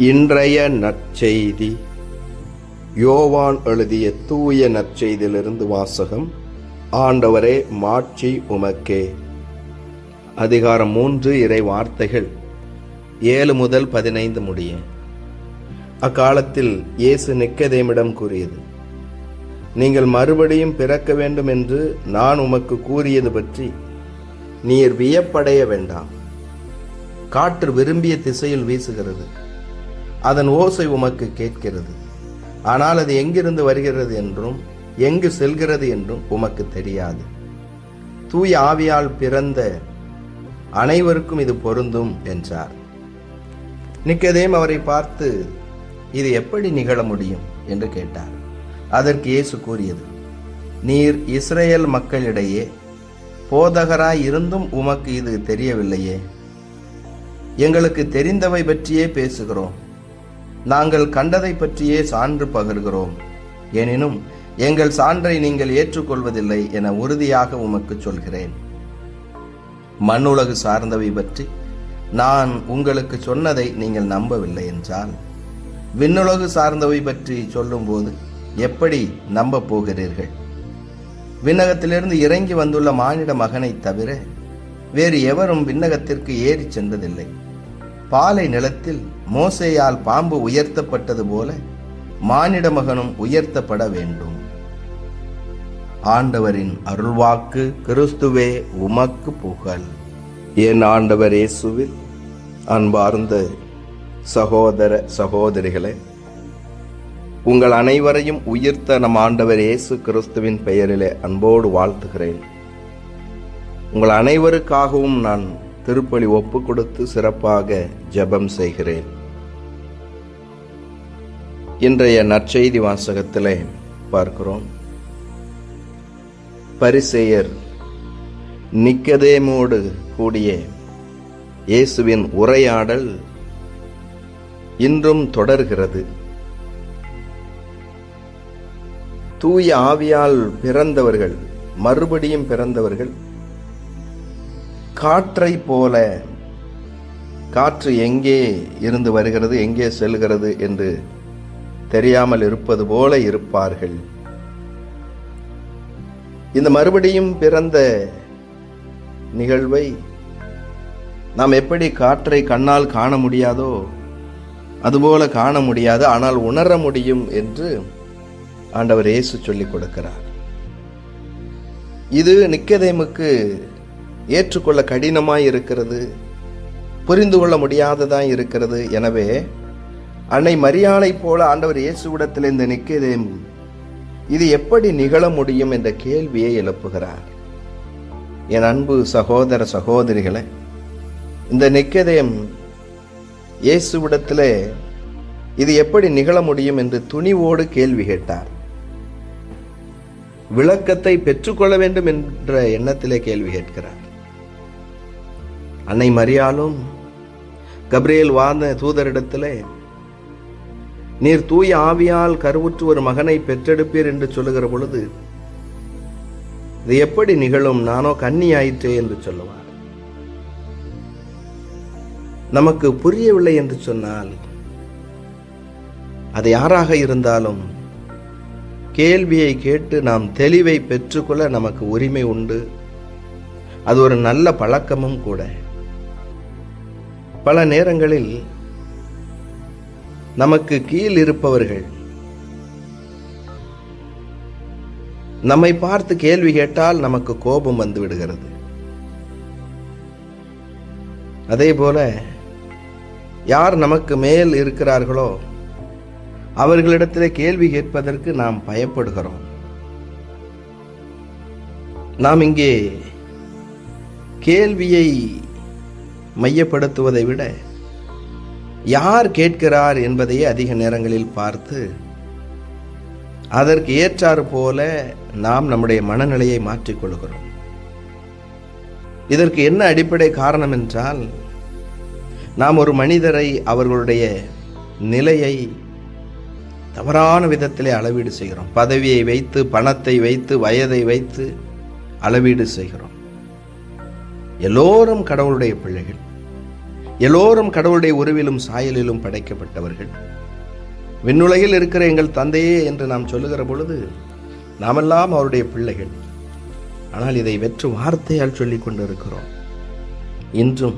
இன்றைய நற்செய்தி. யோவான் எழுதிய தூய நற்செய்தியிலிருந்து வாசகம் ஆண்டவரே மாட்சி உமக்கே. அதிகாரம் மூன்று இறை வார்த்தைகள். ஏழு முதல் பதினைந்து முடிய. அக்காலத்தில் இயேசு நிக்கதேமிடம் கூறியது நீங்கள் மறுபடியும் பிறக்க வேண்டும் என்று நான் உமக்கு கூறியது பற்றி நீர் வியப்படைய வேண்டாம். காற்று விரும்பிய திசையில் வீசுகிறது. அதன் ஓசை உமக்கு கேட்கிறது. ஆனால் அது எங்கிருந்து வருகிறது என்றும் எங்கு செல்கிறது என்றும் உமக்கு தெரியாது. தூய ஆவியால் பிறந்த அனைவருக்கும் இது பொருந்தும் என்றார். நிக்கதேம் அவரை பார்த்து இது எப்படி நிகழ முடியும்? என்று கேட்டார். அதற்கு இயேசு கூறியது நீர் இஸ்ரேல் மக்களிடையே போதகராய் இருந்தும் உமக்கு இது தெரியவில்லையே? எங்களுக்கு தெரிந்தவை பற்றியே பேசுகிறோம். நாங்கள் கண்டதை பற்றியே சான்று பகர்கிறோம். எனினும் எங்கள் சான்றை நீங்கள் ஏற்றுக்கொள்வதில்லை என உறுதியாக உமக்கு சொல்கிறேன். மண்ணுலகு சார்ந்தவை பற்றி நான் உங்களுக்கு சொன்னதை நீங்கள் நம்பவில்லை என்றால் விண்ணுலகு சார்ந்தவை பற்றி சொல்லும்போது எப்படி நம்ப போகிறீர்கள்? விண்ணகத்திலிருந்து இறங்கி வந்துள்ள மானிட மகனை தவிர வேறு எவரும் விண்ணகத்திற்கு ஏறி சென்றதில்லை. பாலை நிலத்தில் மோசையால் பாம்பு உயர்த்தப்பட்டது போல மானிட மகனும் உயர்த்தப்பட வேண்டும். ஆண்டவரின் அருள்வாக்கு கிறிஸ்துவே உமக்கு புகழ். என் ஆண்டவர் இயேசுவில் அன்பார்ந்த சகோதர சகோதரிகளே உங்கள் அனைவரையும் உயிர்த்த நம் ஆண்டவர் இயேசு கிறிஸ்துவின் பெயரிலே அன்போடு வாழ்த்துகிறேன். உங்கள் அனைவருக்காகவும் நான் திருப்பலி ஒப்பு கொடுத்து சிறப்பாக ஜெபம் செய்கிறேன். இன்றைய நற்செய்தி வாசகத்திலே பார்க்கிறோம். பரிசெயர் நிக்கதேமோடு கூடிய இயேசுவின் உரையாடல் இன்றும் தொடர்கிறது. தூய ஆவியால் பிறந்தவர்கள் மறுபடியும் பிறந்தவர்கள் காற்றை போல காற்று எங்கே இருந்து வருகிறது எங்கே செல்கிறது என்று தெரியாமல் இருப்பது போல இருப்பார்கள். இந்த மறுபடியும் பிறந்த நிகழ்வை நாம் எப்படி காற்றை கண்ணால் காண முடியாதோ அதுபோல காண முடியாது ஆனால் உணர முடியும் என்று ஆண்டவர் இயேசு சொல்லிக் கொடுக்கிறார். இது நிக்கதேமுக்கு ஏற்றுக்கொள்ள கடினமாக இருக்கிறது புரிந்து கொள்ள முடியாததாக இருக்கிறது. எனவே அன்னை மரியாளை போல ஆண்டவர் இயேசுவிடத்தில் இந்த நிக்கதேம் இது எப்படி நிகழ முடியும் என்ற கேள்வியை எழுப்புகிறார். என் அன்பு சகோதர சகோதரிகளே இந்த நிக்கதேம் இயேசுவிடத்திலே இது எப்படி நிகழ முடியும் என்று துணிவோடு கேள்வி கேட்டார். விளக்கத்தை பெற்றுக்கொள்ள வேண்டும் என்ற எண்ணத்திலே கேள்வி கேட்கிறார். அன்னை மரியாலும் கப்ரியேல் வாழ்ந்த தூதரிடத்திலே நீர் தூய ஆவியால் கருவுற்று ஒரு மகனை பெற்றெடுப்பீர் என்று சொல்லுகிற பொழுது இது எப்படி நிகழும்? நானோ கன்னி ஆயிற்றே என்று சொல்லுவார். நமக்கு புரியவில்லை என்று சொன்னால் அது யாராக இருந்தாலும் கேள்வியை கேட்டு நாம் தெளிவை பெற்றுக்கொள்ள நமக்கு உரிமை உண்டு. அது ஒரு நல்ல பழக்கமும் கூட. பல நேரங்களில் நமக்கு கீழ் இருப்பவர்கள் நம்மை பார்த்து கேள்வி கேட்டால் நமக்கு கோபம் வந்து விடுகிறது. அதே போல யார் நமக்கு மேல் இருக்கிறார்களோ அவர்களிடத்தில் கேள்வி கேட்பதற்கு நாம் பயப்படுகிறோம். நாம் இங்கே கேள்வியை மையப்படுத்துவதை விட யார் கேட்கிறார் என்பதையே அதிக நேரங்களில் பார்த்து அதற்கு ஏற்றாறு போல நாம் நம்முடைய மனநிலையை மாற்றிக்கொள்கிறோம் இதற்கு என்ன அடிப்படை காரணம் என்றால் நாம் ஒரு மனிதரை அவர்களுடைய நிலையை தவறான விதத்திலே அளவீடு செய்கிறோம். பதவியை வைத்து பணத்தை வைத்து வயதை வைத்து அளவீடு செய்கிறோம். எல்லோரும் கடவுளுடைய பிள்ளைகள் எல்லோரும் கடவுளுடைய உருவிலும் சாயலிலும் படைக்கப்பட்டவர்கள். விண்ணுலகில் இருக்கிற எங்கள் தந்தையே என்று நாம் சொல்லுகிற பொழுது நாமெல்லாம் அவருடைய பிள்ளைகள். ஆனால் இதை வெற்று வார்த்தையால் சொல்லிக் கொண்டிருக்கிறோம். இன்றும்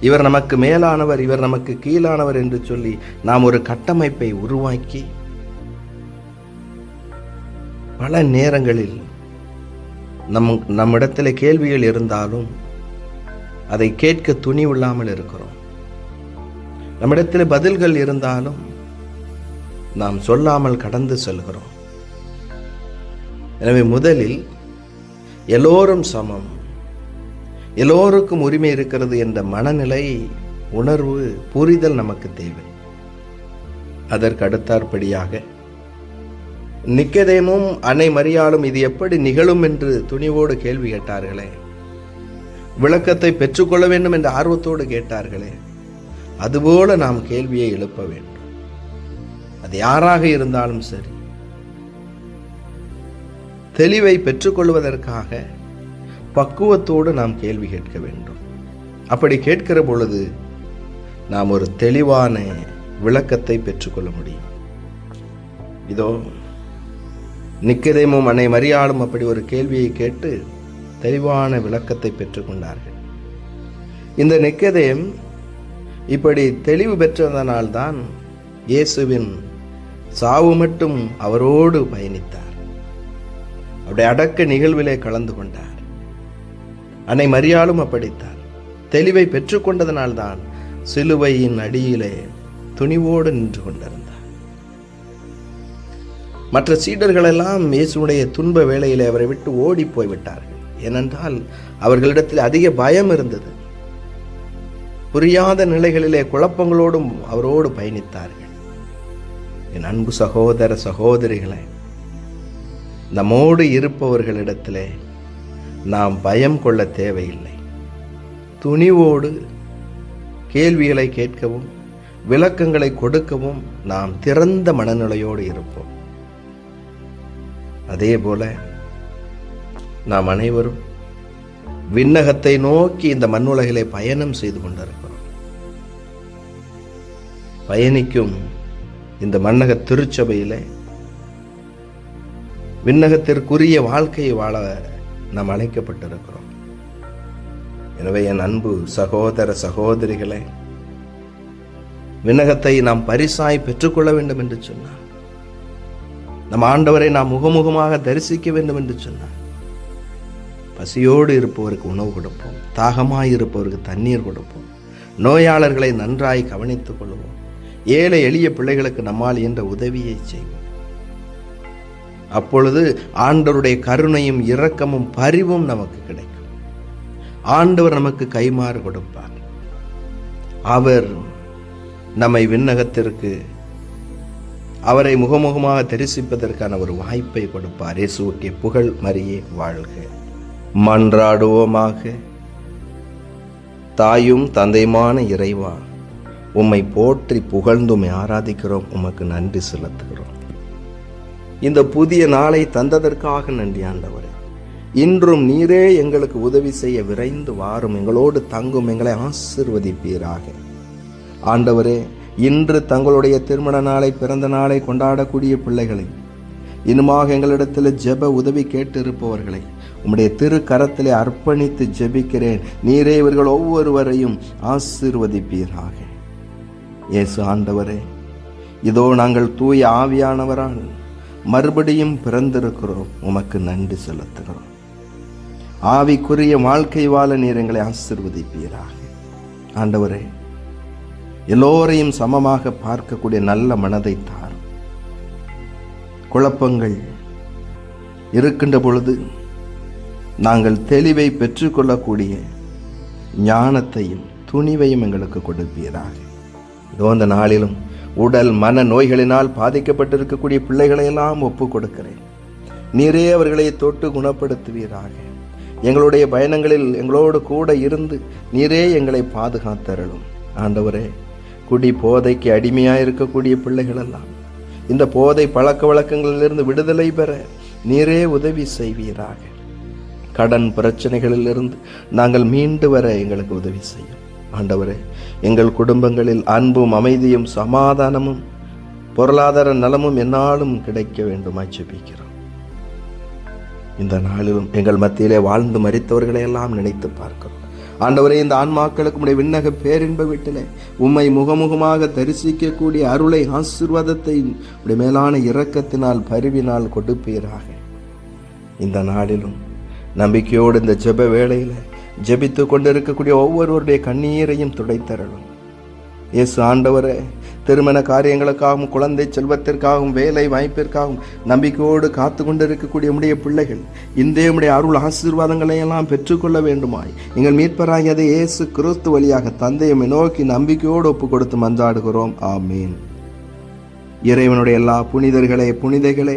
இவர் நமக்கு மேலானவர் இவர் நமக்கு கீழானவர் என்று சொல்லி நாம் ஒரு கட்டமைப்பை உருவாக்கி பல நேரங்களில் நம் நம்மிடத்தில் கேள்விகள் இருந்தாலும் அதை கேட்க துணிவில்லாமல் இருக்கிறோம். நம்மிடத்தில் பதில்கள் இருந்தாலும் நாம் சொல்லாமல் கடந்து செல்கிறோம். எனவே முதலில் எல்லோரும் சமம். எல்லோருக்கும் உரிமை இருக்கிறது என்ற மனநிலை உணர்வு புரிதல் நமக்கு தேவை. அதற்கு அடுத்தாற்படியாக நிக்கதேமும் அன்னை மரியாளும் இது எப்படி நிகழும் என்று துணிவோடு கேள்வி கேட்டார்களே? விளக்கத்தை பெற்றுக்கொள்ள வேண்டும் என்ற ஆர்வத்தோடு கேட்டார்களே. அதுபோல நாம் கேள்வியை எழுப்ப வேண்டும். அது யாராக இருந்தாலும் சரி. தெளிவை பெற்றுக்கொள்வதற்காக பக்குவத்தோடு நாம் கேள்வி கேட்க வேண்டும். அப்படி கேட்கிற பொழுது நாம் ஒரு தெளிவான விளக்கத்தை பெற்றுக்கொள்ள முடியும். இதோ நிக்கதேமும் அன்னை மரியாளும் அப்படி ஒரு கேள்வியை கேட்டு தெளிவான விளக்கத்தை பெற்றுக்கொண்டார்கள். இந்த நிக்கதேம் இப்படி தெளிவு பெற்றதனால்தான் இயேசுவின் சாவு மட்டும் அவரோடு பயணித்தார். அவருடைய அடக்க நிகழ்விலே கலந்து கொண்டார். அன்னை மரியாளும் அப்படித்தார். தெளிவை பெற்றுக்கொண்டதனால்தான் சிலுவையின் அடியிலே துணிவோடு நின்று கொண்டிருந்தார். மற்ற சீடர்களெல்லாம் இயேசுடைய துன்ப வேளையிலே அவரை விட்டு ஓடி போய்விட்டார்கள். ஏனென்றால் அவர்களிடத்தில் அதிக பயம் இருந்தது. புரியாத நிலைகளிலே குழப்பங்களோடும் அவரோடு பயணித்தார்கள். என் அன்பு சகோதர சகோதரிகளை நம்மோடு இருப்பவர்களிடத்திலே நாம் பயம் கொள்ள தேவையில்லை. துணிவோடு கேள்விகளை கேட்கவும் விளக்கங்களை கொடுக்கவும் நாம் திறந்த மனநிலையோடு இருப்போம். அதே போல நாம் அனைவரும் விண்ணகத்தை நோக்கி இந்த மண்ணுலகிலே பயணம் செய்து கொண்டிருக்கிறோம். பயணிக்கும் இந்த மன்னக திருச்சபையிலே விண்ணகத்திற்குரிய வாழ்க்கையை வாழ நாம் அழைக்கப்பட்டிருக்கிறோம். எனவே என் அன்பு சகோதர சகோதரிகளே விண்ணகத்தை நாம் பரிசாய் பெற்றுக்கொள்ள வேண்டும் என்று சொன்னார். நம் ஆண்டவரை நாம் முகமுகமாக தரிசிக்க வேண்டும் என்று சொன்னார். பசியோடு இருப்பவருக்கு உணவு கொடுப்போம். தாகமாய் இருப்பவருக்கு தண்ணீர் கொடுப்போம். நோயாளர்களை நன்றாய் கவனித்துக் கொள்வோம். ஏழை எளிய பிள்ளைகளுக்கு நம்மால் என்ற உதவியை செய்வோம். அப்பொழுது ஆண்டவருடைய கருணையும் இரக்கமும் பரிவும் நமக்கு கிடைக்கும். ஆண்டவர் நமக்கு கைமாறு கொடுப்பார். அவர் நம்மை விண்ணகத்திற்கு அவரை முகமுகமாக தரிசிப்பதற்கான ஒரு வாய்ப்பை கொடுப்பார். இயேசுக்கே புகழ் மரியே வாழ்க. மன்றாடுவோமாக. தாயும் தந்தையுமான இறைவா உம்மை போற்றி புகழ்ந்தும் ஆராதிக்கிறோம். உமக்கு நன்றி செலுத்துகிறோம். இந்த புதிய நாளை தந்ததற்காக நன்றி ஆண்டவரே. இன்றும் நீரே எங்களுக்கு உதவி செய்ய விரைந்து வாரும். எங்களோடு தங்கும் எங்களை ஆசிர்வதிப்பீராக. ஆண்டவரே இன்று தங்களுடைய திருமண நாளை பிறந்த நாளை கொண்டாடக்கூடிய பிள்ளைகளை இன்னுமாக எங்களிடத்தில் ஜெப உதவி கேட்டு இருப்பவர்களை உம்முடைய திரு கரத்திலே அர்ப்பணித்து ஜெபிக்கிறேன். நீரே இவர்கள் ஒவ்வொருவரையும் ஆசிர்வதிப்பீராக. இயேசு ஆண்டவரே இதோ நாங்கள் தூய ஆவியானவரால் மறுபடியும் பிறந்திருக்கிறோம். உமக்கு நன்றி செலுத்துகிறோம். ஆவிக்குரிய வாழ்க்கை வாழ நீர் எங்களை ஆசிர்வதிப்பீராக. ஆண்டவரே எல்லோரையும் சமமாக பார்க்கக்கூடிய நல்ல மனதை தாரும். குழப்பங்கள் இருக்கின்ற பொழுது நாங்கள் தெளிவை பெற்றுக்கொள்ளக்கூடிய ஞானத்தையும் துணிவையும் எங்களுக்கு கொடுப்பீராக. இதோ அந்த நாளிலும் உடல் மன நோய்களினால் பாதிக்கப்பட்டிருக்கக்கூடிய பிள்ளைகளையெல்லாம் ஒப்பு கொடுக்கிறேன் நீரே அவர்களை தொட்டு குணப்படுத்துவீராக. எங்களுடைய பயணங்களில் எங்களோடு கூட இருந்து நீரே எங்களை பாதுகாத்தருளும். ஆண்டவரே குடி போதைக்கு அடிமையாக இருக்கக்கூடிய பிள்ளைகளெல்லாம் இந்த போதை பழக்க வழக்கங்களிலிருந்து விடுதலை பெற நீரே உதவி செய்வீராக. கடன் பிரச்சனைகளிலிருந்து நாங்கள் மீண்டு வர எங்களுக்கு உதவி செய்யும். ஆண்டவரே எங்கள் குடும்பங்களில் அன்பும் அமைதியும் சமாதானமும் பொருளாதார நலமும் என்னாலும் கிடைக்க வேண்டுமாய் ஜெபிக்கிறோம். இந்த நாளிலும் எங்கள் மத்தியிலே வாழ்ந்து மறித்தவர்களை எல்லாம் நினைத்து பார்க்கிறோம். ஆண்டவரே இந்த ஆன்மாக்களுக்கு உடைய விண்ணக பேரின்ப வீட்டிலே உம்மை முகமுகமாக தரிசிக்கக்கூடிய அருளை ஆசிர்வாதத்தை உடைய மேலான இரக்கத்தினால் பருவினால் கொடுப்பீராக. இந்த நாளிலும் நம்பிக்கையோடு இந்த ஜெப வேளையில் ஜெபித்து கொண்டிருக்கக்கூடிய ஒவ்வொருவருடைய கண்ணீரையும் துடைத்தரணும் இயேசு ஆண்டவரே திருமண காரியங்களுக்காகவும் குழந்தை செல்வத்திற்காகவும் வேலை வாய்ப்பிற்காகவும் நம்பிக்கையோடு காத்து கொண்டிருக்கக்கூடிய உடைய பிள்ளைகள் இந்த உடைய அருள் ஆசீர்வாதங்களை எல்லாம் பெற்றுக்கொள்ள வேண்டுமாய். எங்கள் மீட்பராகியதை இயேசு கிறிஸ்து வழியாக தந்தையை நோக்கி நம்பிக்கையோடு ஒப்பு கொடுத்து மன்றாடுகிறோம். ஆமீன். இறைவனுடைய எல்லா புனிதர்களே புனிதைகளே